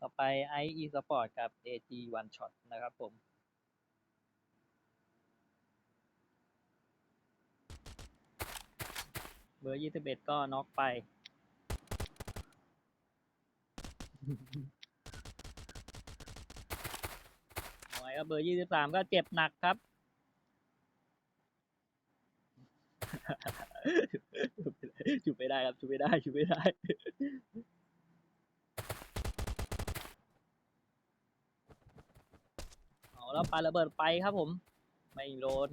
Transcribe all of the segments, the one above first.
ต่อไปไออีสปอร์ตกับ AG One Shot นะครับผมเบอร์ยี่สิบเอ็ดก็น็อกไป เอาไว้ก็เบอร์ยี่สิบสามก็เจ็บหนักครับ ชุบไม่ได้ครับชุบไม่ได้ชุบไม่ได้ เอา แล้วปาระเบิดไปครับผม ไม่โดน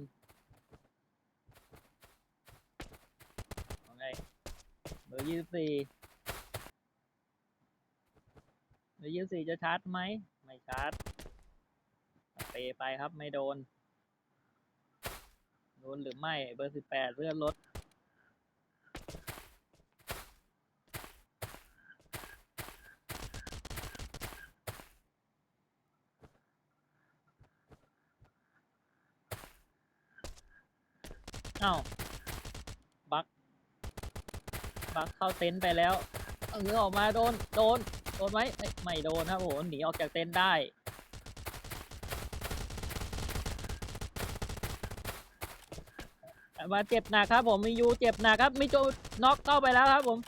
เอาไงเบอร์ยี่สิบสี่เบอร์ยี่สิบสี่จะชาร์จไหม ไม่ชาร์จเปไปครับไม่โดน โดนหรือไม่ เบอร์สิบแปดเลื่อนรถ อ้าวบัก บักเข้าเต็นท์ไปแล้วเอาเงือออกมาโดนโดนโดนไหมไม่ไม่โดนครับโหหนีออกจากเต็นท์ได้มาเจ็บหนักครับผมมียูเจ็บหนักครับมีโจน็อกเข้าไปแล้วครับผม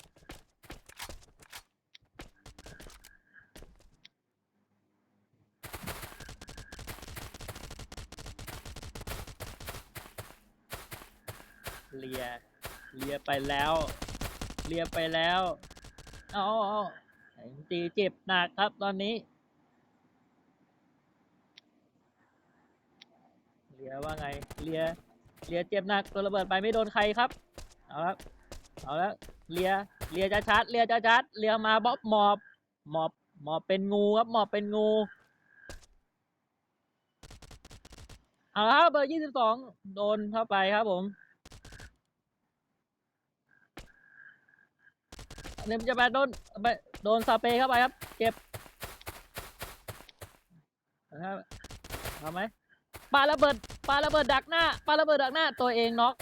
เลียเลียไปแล้ว เลียไปแล้ว เอาเอาตีเจ็บหนักครับตอนนี้ เลียว่าไง เลีย เลียเจ็บหนักตัวระเบิดไปไม่โดนใครครับ เอาละเอาละเลีย เลียจะชัด เลียจะชัด เลียมาบ๊อบหมอบ หมอบ หมอบเป็นงูครับ หมอบเป็นงูเอาละครับเบอร์ยี่สิบสองโดนเข้าไปครับผม เนี่ยจะไปโดนไปโดนสเปรย์เข้าไปครับ เจ็บนะครับทำไหมปาระเบิดปาระเบิดดักหน้าปาระเบิดดักหน้า ตัวเองน็อก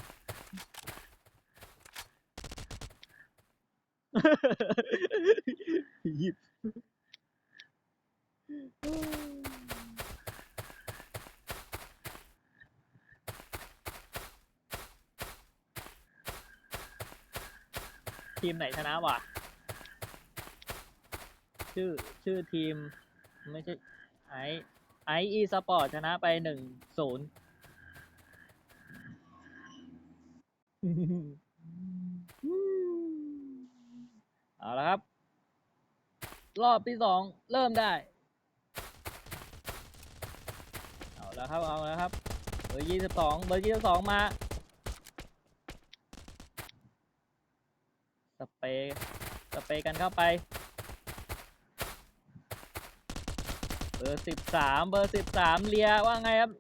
หยิบ ทีมไหนชนะวะชื่อชื่อทีม ไม่ใช่ไอไออีสปอร์ตชนะไปหนึ่งศูนย์เอาละครับ รอบที่สองเริ่มได้ เอาล้วครับ เอาล้วครับ เบอร์ยี่สิบสองเบอร์ยี่สิบสองมา สเปรย์สเปรย์กันเข้าไป เบอร์สิบสามเบอร์สิบสามเลียว่าไงครับ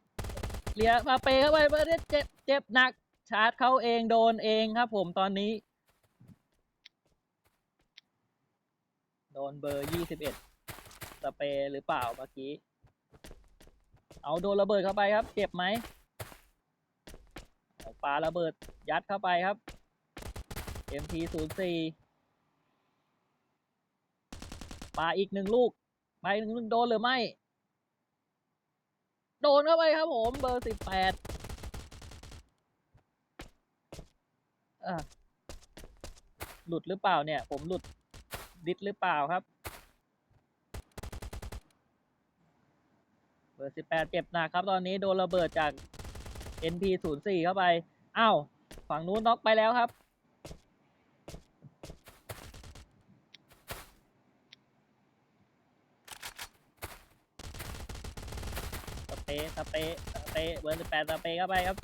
เลียมาเปย์เข้าไปเบอร์เจ็บเจ็บหนัก ชาร์จเข้าเองโดนเองครับผมตอนนี้ โดนเบอร์ยี่สิบเอ็ดสเปรย์หรือเปล่าเมื่อกี้ เอาโดนระเบิดเข้าไปครับ เจ็บไหมเอาปาระเบิดยัดเข้าไปครับ MT ศูนย์สี่ปาอีกหนึ่งลูกไปหนึ่งลูกโดนหรือไม่ โดนเข้าไปครับผม เบอร์สิบแปดหลุดหรือเปล่าเนี่ย ผมหลุดดิสหรือเปล่าครับ เบอร์สิบแปดเจ็บหนักครับ ตอนนี้โดนระเบิดจาก NP ศูนย์สี่เข้าไป อ้าว ฝั่งนู้นน็อกไปแล้วครับ เปย์สเปย์สเปย์เบอร์สิบแปดสเปย์เข้าไปครับ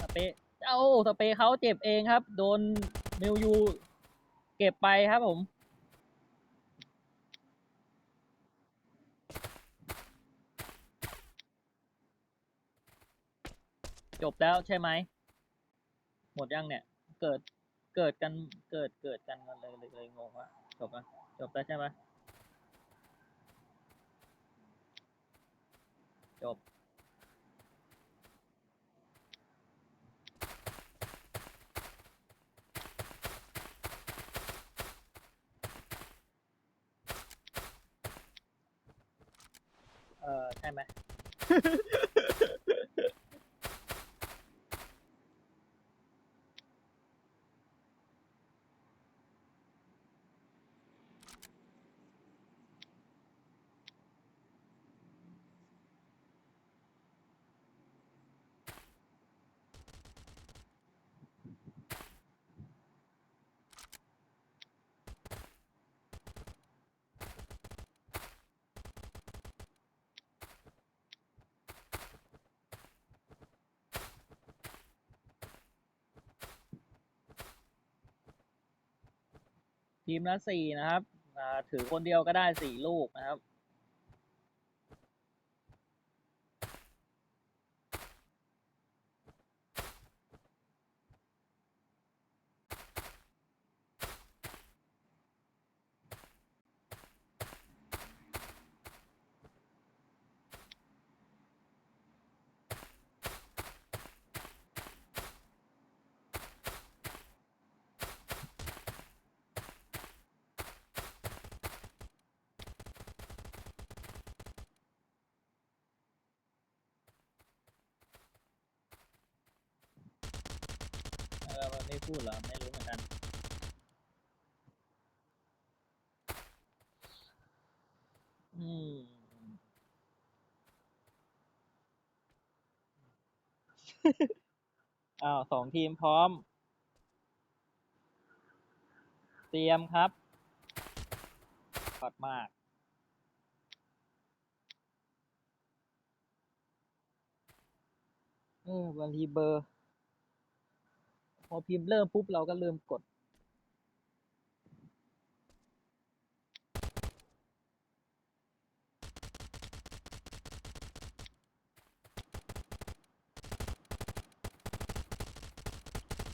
สเปย์เอ้าสเปย์เขาเจ็บเองครับ โดนมิวยูเก็บไปครับผมจบแล้วใช่ไหม หมดยังเนี่ย เกิด เกิดกัน เกิด เกิดกันกันเลยเลยเลยงงว่าจบแล้วจบแล้วใช่ไหม เออใช่ไหม ทีมละสี่นะครับถือคนเดียวก็ได้สี่ลูกนะครับ ไม่พูดเหรอ ไม่รู้เหมือนกัน อืม อ้าวสองทีมพร้อม เตรียมครับขอดมาก เออบางทีเบอร์ พอพิมพ์เริ่มปุ๊บเราก็เริ่มกด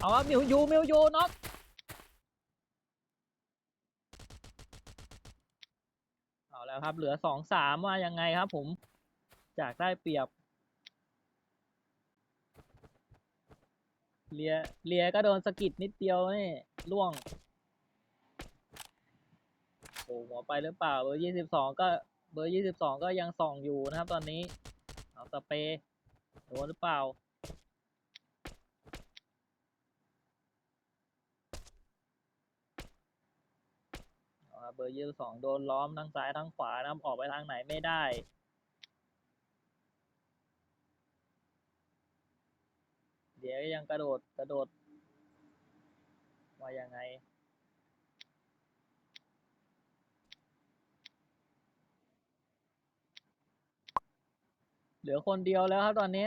เอาครับมิวยูมิวยูน็อกเอาแล้วครับ เหลือสองสามว่ายังไงครับผม จากได้เปรียบ เลียเลียก็โดนสะกิดนิดเดียวนี่ล่วงโอ้หัวไปหรือเปล่าเบอร์ยี่สิบสองก็เบอร์ยี่สิบสองก็ยังส่องอยู่นะครับ ตอนนี้เอาสเปรย์โดนหรือเปล่าเบเบอร์ยี่สิบสองโดนล้อมทั้งซ้ายทั้งขวานะครับออกไปทางไหนไม่ได้ เดี๋ยวยังกระโดดกระโดดว่ายังไง เหลือคนเดียวแล้วครับตอนนี้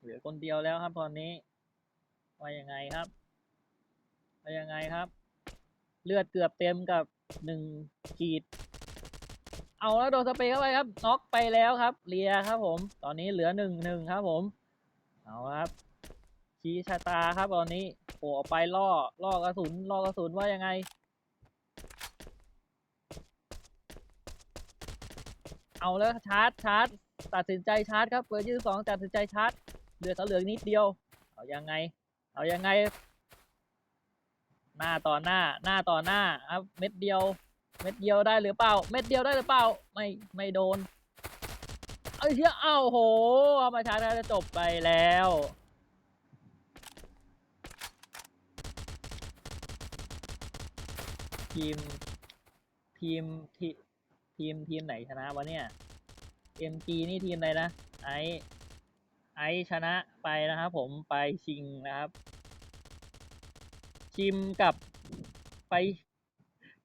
เหลือคนเดียวแล้วครับตอนนี้ว่ายังไงครับว่ายังไงครับ เลือดเกือบเต็มกับหนึ่งขีด เอาแล้วโดนสเปรย์เข้าไปครับน็อกไปแล้วครับเลียครับผม ตอนนี้เหลือหนึ่งหนึ่งครับผมเอาครับชี้ชะตาครับตอนนี้โผล่ไปล่อล่อกระสุนล่อกระสุนว่ายังไง เอาแล้วชาร์จชาร์จตัดสินใจชาร์จครับเบอร์ยี่สิบสองตัดสินใจชาร์จเหลือเหลือนิดเดียวเอายังไง เอายังไง หน้าต่อหน้าหน้าต่อหน้าครับเม็ดเดียว ม็ดเดียวได้หรือเปล่า เม็ดเดียวได้หรือเปล่า ไม่ไม่โดน เอ้ยเชี่ยเอ้าโห เอามาชาร์จแล้วจะจบไปแล้วทีมทีมทีทีมทีมไหนชนะวะเนี่ย MG นี่ทีมอะไรนะไอไอชนะไปนะครับผมไปชิงนะครับ ชิมกับไป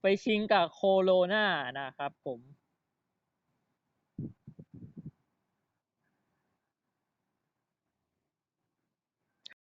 ไปชิงกับโคโรนานะครับผม